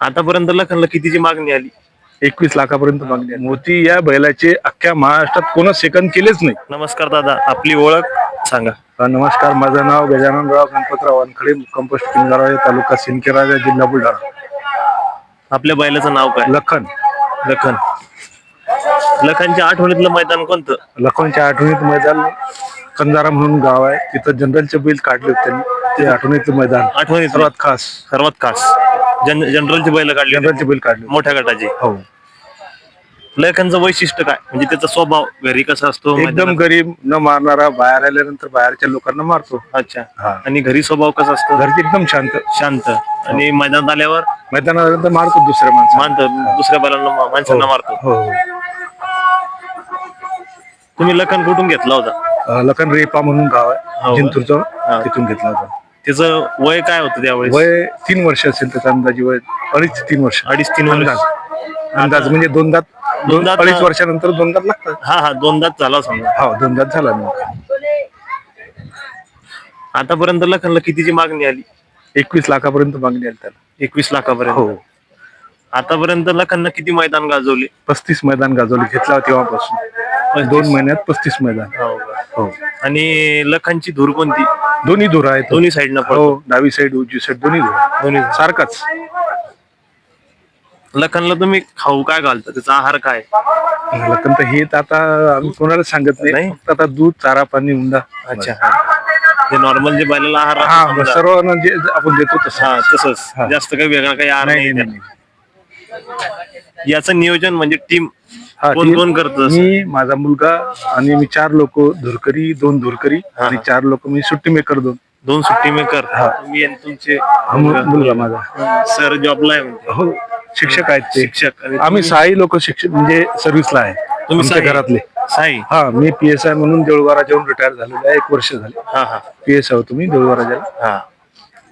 आतापर्यंत लखनला कितीची मागणी आली? एकवीस लाखापर्यंत मागणी आहे. मोती या बैलाचे अख्ख्या महाराष्ट्रात कोणच सेकंद केलेच नाही. नमस्कार दादा आपली ओळख सांगा. अ, नमस्कार माझं नाव गजाननराव गणपतराव वानखडे कंपोस्ट किंगाराव तालुका सिंदखेडराजा जिल्हा बुलढाणा. आपल्या बैलाचं नाव काय? लखन. लखन. लखनच्या आठवणीतलं मैदान कोणतं? लखनच्या आठवणीत मैदान कंजारा म्हणून गाव आहे. तिथं जनरलचे बैल काढले होते त्यांनी. ते आठवणीतलं मैदान. आठवणीत सर्वात खास. सर्वात खास. जन जनरलची बैल काढली. जनरलचे बैल काढले. मोठ्या गटाची. हो. लखनचं वैशिष्ट्य काय? म्हणजे त्याचा स्वभाव घरी कसा असतो? एकदम मैदानात? गरीब न मारणारा बाहेर आल्यानंतर बाहेरच्या लोकांना मारतो. अच्छा. हा. आणि घरी स्वभाव कसा असतो? घरचे एकदम शांत. शांत. आणि मैदानात आल्यावर? मैदानानंतर मारतो दुसऱ्या माणसं मानतो. दुसऱ्या बैलांना माणसांना मारतो. हो हो. तुम्ही लखन कुठून घेतला होता? अ, लखन रेपा म्हणून गाव हो. आहे जिंतूरचं. हा. तिथून घेतला होता. त्याचं वय काय होतं त्यावेळेस? वय तीन वर्ष असेल त्याचा अंदाजे वय. अडीच तीन वर्ष. अडीच तीन वर्ष. अंदाज अंदाज म्हणजे दोन दात दोन दोन दात- अडीच वर्षानंतर दोन दात लागतात. हा हा दोनदाच झाला समजा. हो दोन दात झाला मग आतापर्यंत लखनला कितीची मागणी आली? एकवीस लाखापर्यंत मागणी आली त्याला. एकवीस लाखापर्यंत. हो. आतापर्यंत लखननं किती मैदान गाजवले? पस्तीस मैदान गाजवली घेतला तेव्हापासून. दोन महिन्यात पस्तीस मैदान. हो. आणि लखनची धूर कोणती? दोन्ही धुरा आहेत. दोन्ही साईडनं पडतो. हो डावी साईड उजवी साईड दोन्ही धुरा. दोन्ही सारखाच. लखनला तुम्ही खाऊ काय घालता? त्याचा आहार काय? लखन तर हे तर आता आम्ही कोणाला सांगत नाही. नाही? फक्त आता दूध चारा पाणी उंडा. अच्छा. ते नॉर्मल जे बैलाला आहार हा राहतो समजा. सर्वांना जे आपण देतो तसं. हा तसंच. हा. जास्त काही वेगळा काही आहार नाही नाही नाही, त्याला. याचं नियोजन म्हणजे टीम हा, कोण ती- कोण करत मी माझा मुलगा आणि मी चार लोक धुरकरी दोन धुरकरी आणि. चार लोक मी सुट्टी मेकर दोन. दोन सुट्टी मेकर. तुम्ही आणि तुमचे हा, मु- मुलगा. माझा. सर जॉबला आहे हो शिक्षक आहेत ते. शिक्षक. आणि आम्ही सहाही लोक शिक्षक म्हणजे सर्व्हिसला आहे. तुम्ही आमच्या? घरातले. साई हा मी पी एस आय म्हणून देऊळगाव राजाहून रिटायर झालेलो आहे. एक वर्ष झाले. हा हा. पी एस आय होतो मी देऊळगाव राजाला हा.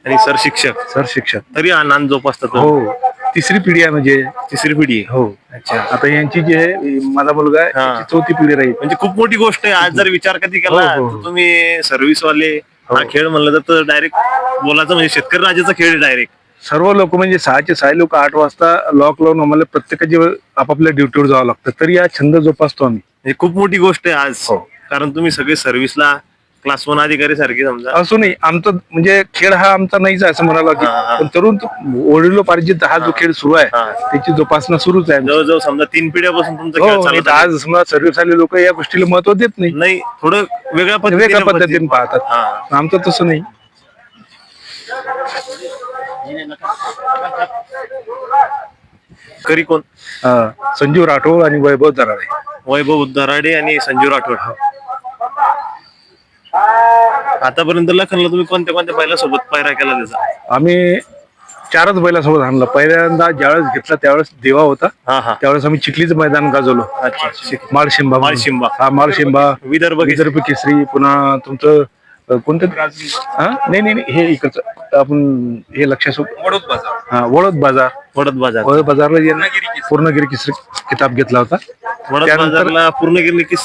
आणि सर शिक्षक? सर शिक्षक. तरी आनंद जोपासता तुम्ही. हो. तिसरी पिढी आहे म्हणजे? तिसरी पिढी. आहे. हो. अच्छा. आता यांची जी आहे माझा मुलगा आहे हा. चौथी पिढी राहील. म्हणजे खूप मोठी गोष्ट आहे. आज जर विचार कधी केला हो, हो, तर तुम्ही सर्व्हिस वाले हा खेळ म्हणलं तर डायरेक्ट बोलायचं म्हणजे शेतकरी राजाचा खेळ डायरेक्ट सर्व लोक म्हणजे सहाचे सहा लोक आठ वाजता लॉक लावून आम्हाला प्रत्येकाची आपापल्या ड्युटीवर जावं लागतं. तरी हा छंद जोपासतो आम्ही. हे खूप मोठी गोष्ट आहे आज. हो. कारण तुम्ही सगळे सर्व्हिसला क्लास वन अधिकारी सारखे समजा. असूनही आमचं म्हणजे खेळ हा आमचा नाहीच आहे असं म्हणाला की. हा, हा. पण तरुण वडिलो पार्जित हा जो खेळ सुरू आहे. त्याची जोपासना सुरूच आहे जवळजवळ समजा तीन पिढ्यापासून तुमचा हो खेळ चालत आहे. आज समजा सर्व्हिस आले लोक या गोष्टीला महत्त्व देत नाही. नाही थोडं वेगळ्या वेगळ्या पद्धतीने पद्धतीने पाहतात. हा. आमचं तसं नाही. करी कोण? संजीव राठोड आणि वैभव दराडे. वैभव दराडे आणि संजीव राठोड. आतापर्यंत लखनला तुम्ही कोणत्या कोणत्या पहिल्या सोबत पायरा केला त्याचा? आम्ही चारच बैलासोबत आणलं. पहिल्यांदा ज्यावेळेस घेतला त्यावेळेस देवा होता. हा हा. त्यावेळेस आम्ही चिखलीचं मैदान गाजवलो. अच्छा माळशिंबा. माळशिंबा. हा माळशिंबा. विदर्भ. विदर्भ केसरी पुन्हा तुमचं कोणतं? हा? नाही नाही नाही, हे इकडचं. आपण हे लक्षात हा वडोद बाजार. वडद बाजार. वडोद बाजारला जे ना पूर्णगिरी केसरी किताब घेतला होता. वडद त्यानंतर- बाजारला पूर्ण की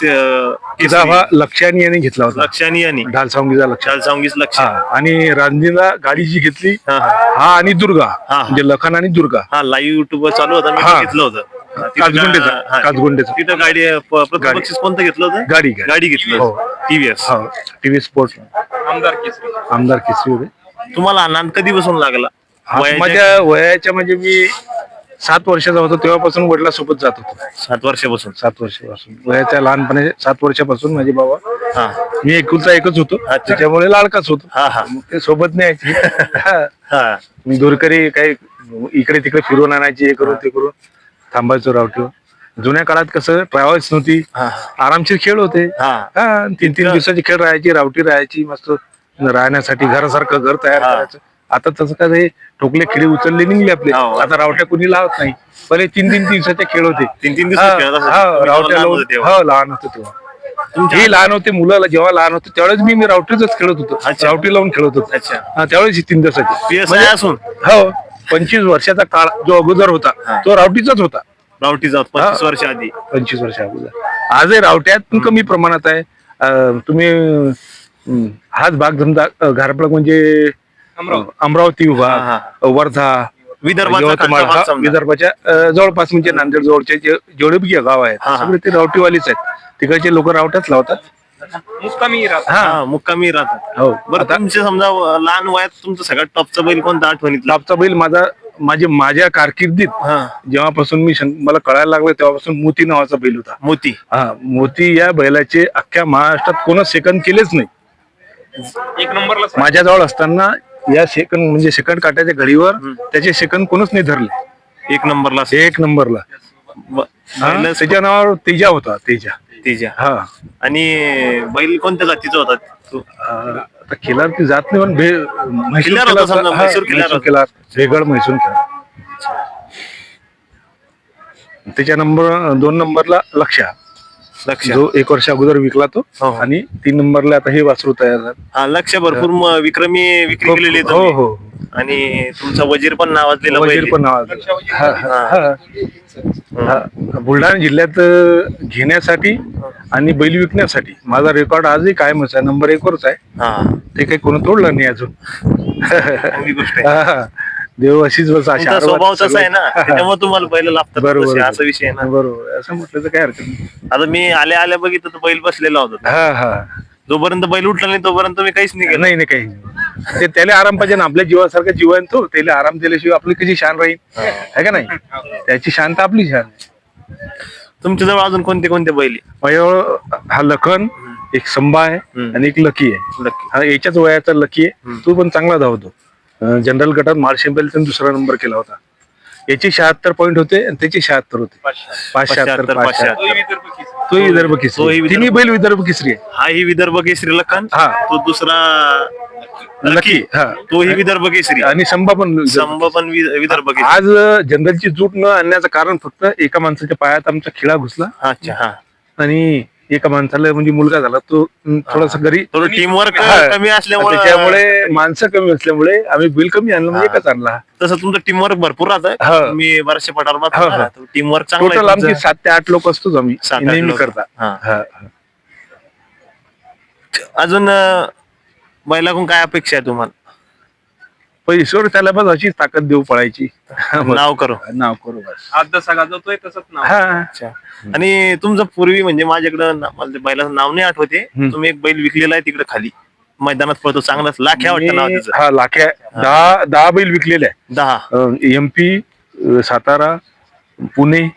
किताब हा लक्षानी याने घेतला होता. लक्षानी आणि ढालसावंगीचा लक्ष चाल सांगीच लक्ष हा आणि रांजीला गाडी जी घेतली हा हा. हा आणि दुर्गा. हा. म्हणजे लखन आणि दुर्गा. हा लाईव्ह युट्यूब वर चालू होता मी हा. घेतलं होतं. हा, तिथं काचगुंडेचा, हा, काचगुंडेचा. तिथं गाडी प- प्रथम गाडी. बक्षीस कोणतं घेतलं होतं? गाडी गाडी गाडी घेतलं. हो. टीव्हीएस. हा टीव्ही स्पोर्ट आमदार केसरी. होते तुम्हाला आनंद कधी बसून लागला? हा, वयाच्या- माझ्या वयाच्या म्हणजे मी सात वर्षाचा होतो तेव्हापासून वडिलांसोबत जात होतो. सात वर्षापासून? सात वर्षापासून. वयाच्या लहानपणी सात वर्षापासून माझे बाबा. हा. मी एकुलता एकच होतो. अच्छा. त्याच्यामुळे लाडकाच होतो. हा हा. मग ते सोबत न्यायची. हा. हा. मी दूरकरी काही इकडे तिकडे फिरवून आणायची हे करून ते करून थांबायचो रावटीवर. जुन्या काळात कसं ट्रॅव्हल्स नव्हती. आरामशीर खेळ होते. हा. तीन तीन दिवसाची खेळ राहायची रावटी राहायची मस्त राहण्यासाठी घरासारखं घर तयार. करायचं. आता तसं काय हे ठोकले खिळे उचलले निघले आपले. आता रावट्या कुणी लावत नाही. पहिले तीन तीन दिवसाचे खेळ होते. तीन तीन रावट्या. हो लहान होतो तेव्हा. हे लहान होते मुलाला जेव्हा लहान होते त्यावेळेस मी मी रावटीच खेळत होतो. रावटी लावून खेळत होतो. त्यावेळेस तीन दिवसाची. PSI असून? हो पंचवीस वर्षाचा काळ जो अगोदर होता तो रावटीचाच होता. रावटी जात पंचवीस वर्ष आधी. पंचवीस वर्ष अगोदर आजही रावट्यात पण कमी प्रमाणात आहे. अं, तुम्ही अं, हाच भाग समजा घारपळक म्हणजे अमरावती. हा, विभाग वर्धा विदर्भाचा यवतमाळ खालचा भाग समजा. विदर्भाच्या अं, जवळपास म्हणजे नांदेड जवळचे जे जेवढे बी गाव आहेत हा, हा. सगळे ते रावटीवालीच आहेत. तिकडचे लोक रावट्याच लावतात. मुक्कामी राहतात. हा. मुक्कामी राहतात. हो. बरं आता तुमचे समजा अं, लहान वयात तुमचं सगळ्यात टॉपचा बैल कोणता आठवणीतला? लाभचा बैल माझा माझे माझ्या कारकिर्दीत हा. जेव्हापासून मी शं- मला कळायला लागलं तेव्हापासून मोती नावाचा बैल होता. मोती. हा मोती या बैलाचे अख्ख्या महाराष्ट्रात कोणच सेकंद केलेच नाही. एक नंबरला माझ्याजवळ असताना या सेकंद म्हणजे सेकंड काट्याच्या घडीवर त्याचे सेकंद कोणच नाही धरले. एक नंबरला. एक नंबरला. ब- हा, त्याच्या नावावर तेजा होता तेजा. तिच्या हा. आणि बैल कोणत्या जातीचा होता तो? अं, आता खिलार ती जात नाही पण भे म्हैसूर खिल्लार होता खिलार समजा, हा, म्हैसूर खिल्लार म्हैसूर होता. खिलार वेगळ म्हैसूर खिलार. त्याच्या नंबर दोन नंबरला लक्षा. लक्ष. जो एक वर्ष अगोदर विकला तो हो, हो. आणि तीन नंबरला आता हे वासरू तयार झालं. हा लक्ष भरपूर म- विक्रमी विक्री केलेली आहे हो तुम्ही. हो. आणि तुमचा वजीर पण नावाजलेला वजीर. पण नावाजलेला. हा, हा, हा. हा. बुलढाणा जिल्ह्यात घेण्यासाठी आणि बैल विकण्यासाठी माझा रेकॉर्ड आजही कायमच आहे. नंबर एक वरच आहे. हा. ते काही कोण तोडलं नाही अजून. चांगली गोष्ट आहे. हा. देव अशीच बस अशी स्वभाव तसा आहे ना त्याच्यामुळे तुम्हाला बैल लागतात बरोबर असा विषय आहे ना. बरोबर असं म्हटलं तर काय हरकत नाही. आता मी आल्या आल्या बघितलं तर बैल बसलेला होता. हा हा. जोपर्यंत बैल उठला नाही तोपर्यंत मी काहीच नाही केलं. नाही नाही काही नाही. ते त्याला आराम पाहिजे ना आपल्या जीवासारखं जीव आहे ना तो त्याला आराम दिल्याशिवाय आपली कशी शान राहील? आहे का नाही? त्याची शांत आपली शान आहे. तुमच्या जवळ अजून कोणते कोणते बैल आहे? माझ्याजवळ हा लखन एक संभा आहे हम्म. आणि एक लकी आहे. नक्की. हा याच्याच वयाचा लकी आहे. तो पण चांगला धावतो अं, जनरल गटात मार्शेबेल दुसरा नंबर केला होता. याचे शहात्तर पॉईंट होते आणि त्याचे शहात्तर होते. पाच शहात्तर पाच शहात्तर तोही विदर्भ केसरी. तो विदर्भ तोही केसरी विदर्भ- तिन्ही बैल विदर्भ केसरी आहे. हा ही विदर्भ केसरी लखन. हा. तो दुसरा लकी लकी हा. तोही विदर्भ केसरी. आणि संभा पण विदर्भ संभ पण वि- विदर्भ केसरी. आज जनरलची जूट न आणण्याचं कारण फक्त एका माणसाच्या पायात आमचा खिळा घुसला. अच्छा हा. आणि एका माणसाला म्हणजे मुलगा झाला. तो थोडासा घरी थोडं टीमवर्क हा. कमी असल्यामुळे त्याच्यामुळे माणसं कमी असल्यामुळे आम्ही बिल कमी आणलं म्हणजे एकच आणला. तसं तुमचं टीमवर्क भरपूर हा. राहतं मी हा, हा. पठार टीमवर्क चांगलं टोटल आहे आमची. सात ते आठ लोक असतोच आम्ही. सात आठ नेहमी लोक. करता. हा. हा, हा. अजून अं, बैलाकडून काय अपेक्षा आहे तुम्हाला? पण ईश्वर त्याला बस अशी ताकद देऊ पळायची. नाव करू. नाव करू बस. आज जसा गाजवतोय तसंच नाव. हा. अच्छा. आणि तुमचं पूर्वी म्हणजे माझ्याकडं ना- मला ते बैलाचं नाव नाही आठवते. तुम्ही एक बैल विकलेला आहे तिकडे खाली. मैदानात पळतो चांगलाच. लाख्या वाटतं नाव मी- त्याचं हा लाख्या दहा दहा बैल विकलेले आहे. दहा. एमपी सातारा पुणे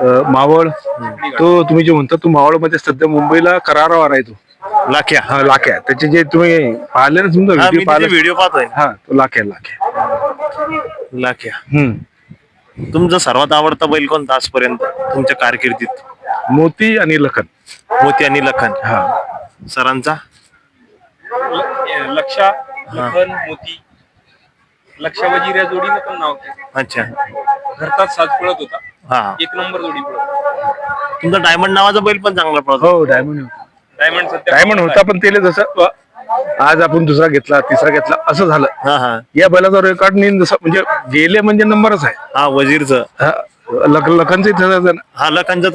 अ, मावळ. तो तुम्ही जे म्हणता तो मावळमध्ये सध्या मुंबईला करारावर आहे तो. लाख्या हा लाख्या त्याचे जे तुम्ही पाहिले ना तुमचा व्हिडिओ पाहिला? व्हिडिओ पाहतोय. हा तो लाख्या लाख्या लाख्या हम्म. तुमचा सर्वात आवडता बैल कोणता आजपर्यंत तुमच्या कारकिर्दीत? मोती आणि लखन. मोती आणि लखन. हा. सरांचा? लक्षा लखन मोती. लक्षा वजीर या जोडीनं पण नाव केलं. अच्छा. घरतात साज पळत होता. हा. एक नंबर जोडी पळत तुमचा डायमंड नावाचा बैल पण चांगला पळतो हो डायमंड डायमंड सध्या डायमंड होता पण त्याला जसं आज आपण दुसरा घेतला तिसरा घेतला असं झालं. हा हा. या बैलाचा रेकॉर्ड नाही जसं म्हणजे गेले म्हणजे नंबरच आहे. हा वजीरचं. हा, लख लखनचं ना. हा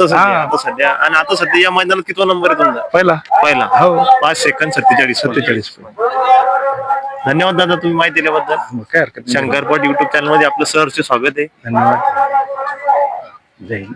सध्या हा. आता सध्या आणि आता सध्या या मैदानात कितवा नंबर आहे तुमचा? पहिला. पहिला. हो. पाच सेकंद सत्तेचाळीस सत्तेचाळीस धन्यवाद दादा तुम्ही माहिती दिल्याबद्दल. मग काय हरकत नाही. शंकरपट युट्यूब चॅनलमध्ये आपलं सहर्ष स्वागत आहे. धन्यवाद. जय हिंद.